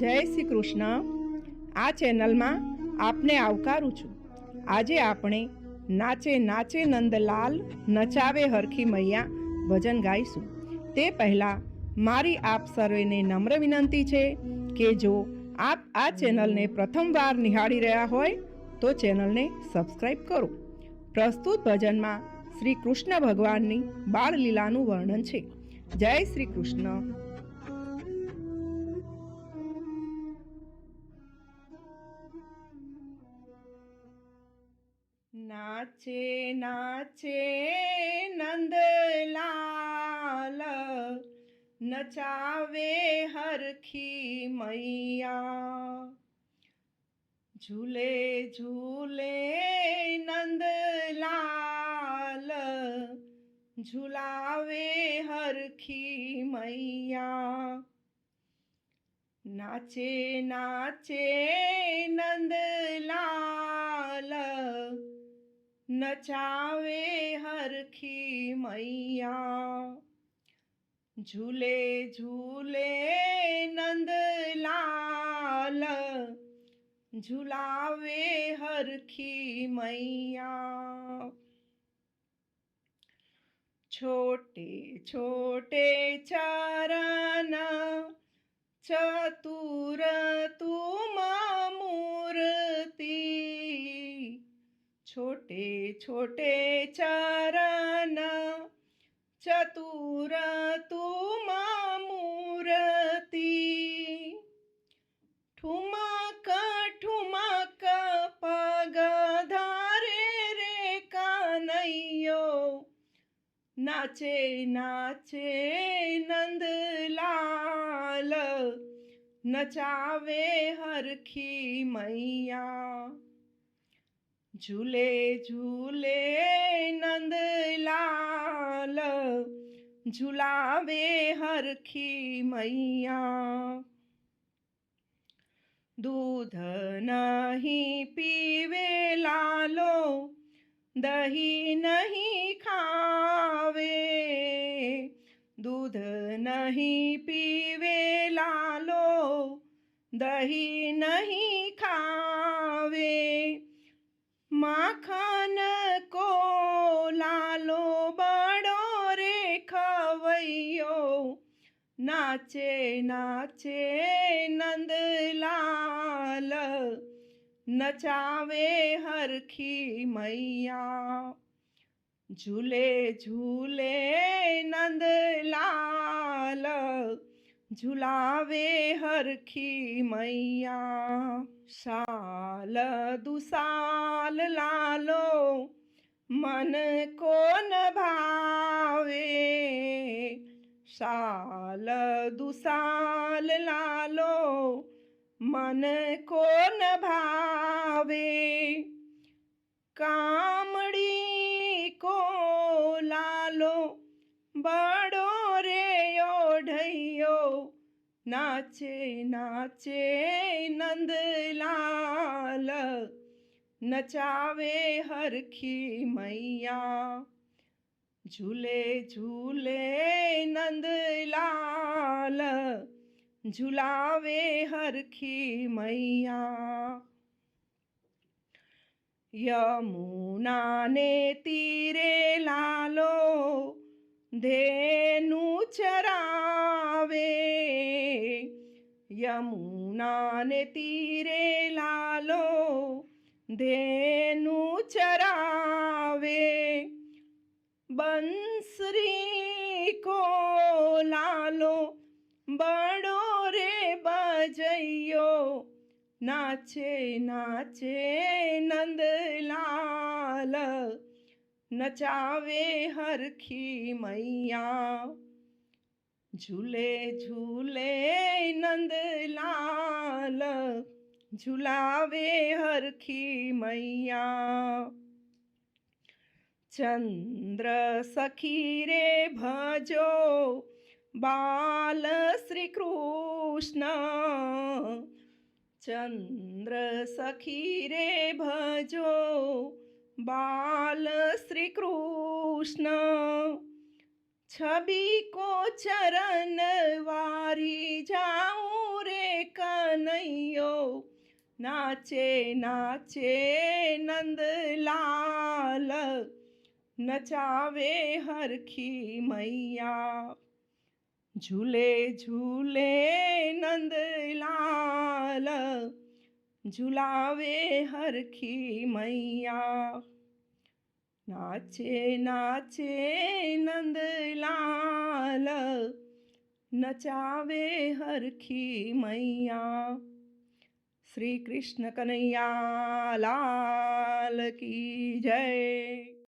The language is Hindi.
જય શ્રી કૃષ્ણ. આ ચેનલમાં આપને આવકારું છું. આજે આપણે નાચે નાચે નંદલાલ નચાવે હરખી મૈયા ભજન ગાઈશું. તે પહેલાં મારી આપ સર્વેને નમ્ર વિનંતી છે કે જો આપ આ ચેનલને પ્રથમવાર નિહાળી રહ્યા હોય તો ચેનલને સબસ્ક્રાઈબ કરો. પ્રસ્તુત ભજનમાં શ્રી કૃષ્ણ ભગવાનની બાળ લીલાનું વર્ણન છે. જય શ્રી કૃષ્ણ. नाचे नाचे नंदलाल नचावे हरखी मैया। झूले झूले, नंद लाल। झुलावे हरखी मैया। नाचे नाचे नंदलाल नचावे हरखी मैया झूले झूले नंद लाल, झुलावे हरखी मैया छोटे छोटे चरण, चतुर तू छोटे छोटे चरण चतुर तुम मूर्ति ठुमक ठुमक पग धारे रे कानैयो। नाचे नाचे नंदलाल, नचावे हरखी मैया। झूले झूले नंद नंदलाल झुलावे हरखी मैया। दूध नहीं पीवे लालो, दही नहीं खावे। दूध नहीं पीवे लालो, दही नहीं खावे। माखन को लालो बड़ो रे खवैयो नाचे नाचे नंदलाल नचावे हरखी मैया। झूले झूले नंदलाल झुलावे हरखी मैया साल दुसाल लालो, मन को न भावे। साल दुसाल लालो, मन को न भावे। कामड़ी नाचे नाचे नंदलाल नचावे हरखी मैया। झूले झूले नंदलाल झुलावे हरखी मैया। यमुना ने तीरे लालो। धेनु चरावे यमुना ने तीरे लालो धेनु चरावे बंसरी को लालो बड़ो रे बजैयो नाचे नाचे नंदलाल नचावे हरखी झूले झूले नंदलाल झुलावे हरखी मैया। चंद्र सखी रे भजो, बाल श्री कृष्ण। चंद्र सखी रे भजो, बाल श्री कृष्ण। छवि को चरण वारी जाऊँ रे कन्हैयो। नाचे नाचे नंद लाल, नचावे हरखी मैया। झूले झूले नंद लाल, झुलावे हरखी मैया। नाचे नाचे नंदलाल नचावे हरखी मैया। श्री कृष्ण कन्हैया लाल की जय।